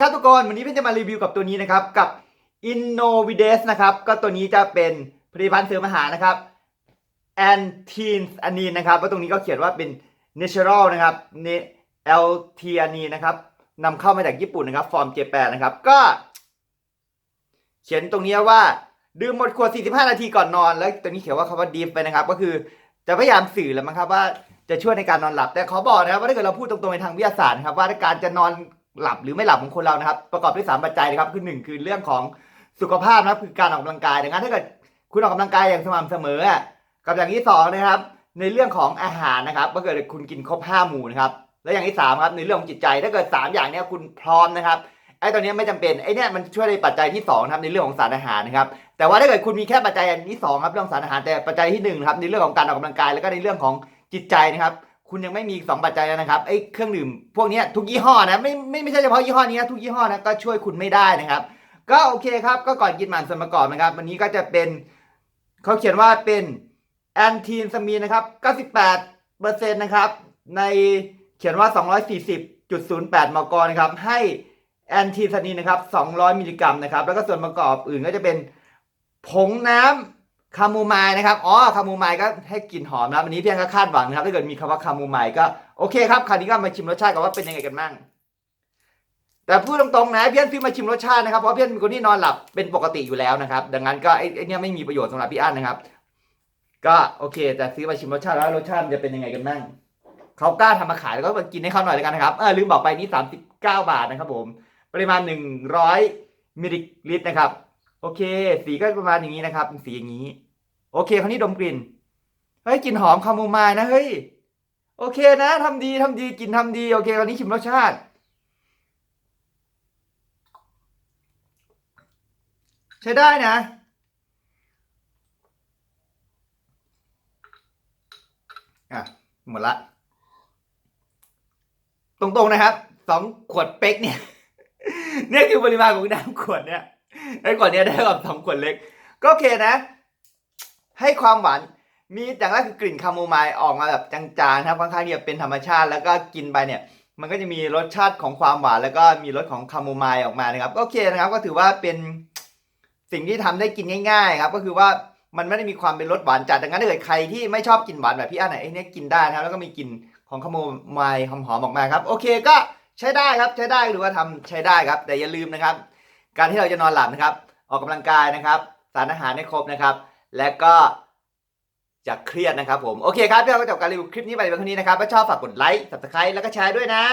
ครับทุกคนวันนี้เพื่จะมารีวิวกับตัวนี้นะครับกับ Innovides นะครับก็ตัวนี้จะเป็นผลิตภัณฑ์เสริมอาหารนะครับ and teens อันนี้นะครับว่าตรงนี้ก็เขียนว่าเป็น natural นะครับ L T อันนี้นะครับนำเข้ามาจากญี่ปุ่นนะครับฟอร์มเจแปนนะครับก็ เขียนตรงนี้ว่าดื่มหมดขวด 45 นาทีก่อนนอน แล้วตรงนี้เขียนว่าคำว่า deep ไปนะครับ ก็คือจะพยายามสื่อแล้วมั้งครับว่าจะช่วยในการนอนหลับ แต่ขอบอกนะครับว่าถ้าเกิดเราพูดตรงๆในทางวิทยาศาสตร์นะครับว่าการจะนอน หลับหรือไม่หลับของคนเรานะครับ ประกอบด้วยสามปัจจัยนะครับคือหนึ่งคือเรื่องของสุขภาพนะครับคือการออกกำลังกายดังนั้นถ้าเกิดคุณออกกำลังกายอย่างสม่ำเสมอกับอย่างที่สองนะครับ ในเรื่องของอาหารนะครับถ้าเกิดคุณกินครบห้าหมู่นะครับแล้วอย่างที่สามครับในเรื่องของจิตใจถ้าเกิดสามอย่างเนี้ยคุณพร้อมนะครับไอ้ตัวเนี้ยไม่จำเป็นไอ้เนี่ยมันช่วยในปัจจัยที่สองนะครับในเรื่องของสารอาหารนะครับแต่ว่าถ้าเกิดคุณมีแค่ปัจจัยอันที่สองครับเรื่องสารอาหารแต่ปัจจัยที่หนึ่งครับในเรื่องของการออกกำลังกายแล้วก็ในเรื่องของจิตใจนะครับ คุณยังไม่มีสองปัจจัยแล้วนะครับไอ้เครื่องดื่มพวกนี้ทุกยี่ห้อนะไม่ไม่ไม่ใช่เฉพาะยี่ห้อนี้นะทุกยี่ห้อนะก็ช่วยคุณไม่ได้นะครับ ก็โอเคครับก็ก่อนกินหมันส่วนประกอบนะครับ วันนี้ก็จะเป็นเขาเขียนว่าเป็นแอนทีนซามีนนะครับ98เปอร์เซ็นต์นะครับในเขียนว่า 240.08มกนะครับให้แอนทีซานีนนะครับ200 มิลลิกรัมนะครับแล้วก็ส่วนประกอบอื่นก็จะเป็นผงน้ำ คาโมไมล์นะครับ อ๋อ คาโมไมล์ก็ให้กลิ่นหอมนะวันนี้เพียงก็คาดหวังนะครับ ถ้าเกิดมีคำว่าคาโมไมล์ก็โอเคครับ คราวนี้ก็มาชิมรสชาติกันว่าเป็นยังไงกันบ้าง แต่พูดตรงๆนะเพี่อนซื้อมาชิมรสชาตินะครับ เพราะเพี่อนเป็นคนที่นอนหลับเป็นปกติอยู่แล้วนะครับ ดังนั้นก็ไอ้เนี่ยไม่มีประโยชน์สำหรับพี่อั้นนะครับ ก็โอเค แต่ซื้อมาชิมรสชาติแล้วรสชาติมันจะเป็นยังไงกันบ้างเขากล้าทำมาขายแล้วก็มากินให้เขาหน่อยแล้วกันนะครับ เออลืมบอกไปนี่39 บาทนะครับ ผม ปริมาณ 100มิลลิลิตรนะครับ โอเค สีก็ประมาณอย่างนี้นะครับเป็นสีอย่างนี้ โอเคคราวนี้ดมกลิ่นเฮ้ยกลิ่นหอมคาโมไมล์นะเฮ้ยโอเคนะทำดีทำดีกลิ่นทำดี โอเคคราวนี้ชิมรสชาติ ใช้ได้นะอะหมดละ ตรงๆนะครับสองขวดเป๊กเนี่ย เนี่ยคือปริมาณของน้ำขวดเนี่ย ไอ้ขวดเนี้ได้กับสองขวดเล็ก ก็โอเคนะ ให้ความหวานมีอย่างแรกคือกลิ่นคาโมไมล์ออกมาแบบจางๆนะครับค่อนข้างที่จะเป็นธรรมชาติแล้วก็กินไปเนี่ย มันก็จะมีรสชาติของความหวานแล้วก็มีรสของคาโมไมล์ออกมานะครับก็โอเคนะครับ ก็ถือว่าเป็นสิ่งที่ทำได้กินง่ายๆครับก็คือว่ามันไม่ได้มีความเป็นรสหวานจัดดังนั้นถ้าเกิดใครที่ไม่ชอบกินหวานแบบพี่อันไหนไอ้เนี่ยกินได้นะครับแล้วก็มีกลิ่นของคาโมไมล์หอมๆออกมาครับ โอเคก็ใช้ได้ครับใช้ได้หรือว่าทำใช้ได้ครับ แต่อย่าลืมนะครับ การที่เราจะนอนหลับนะครับ ออกกำลังกายนะครับ สารอาหารให้ครบนะครับ และก็จะเครียดนะครับผม โอเคครับเดี๋ยวเราก็จบการรีวิวคลิปนี้ไปเพียงเท่านี้นะครับ ถ้าชอบฝากกดไลค์ subscribe แล้วก็แชร์ด้วยนะ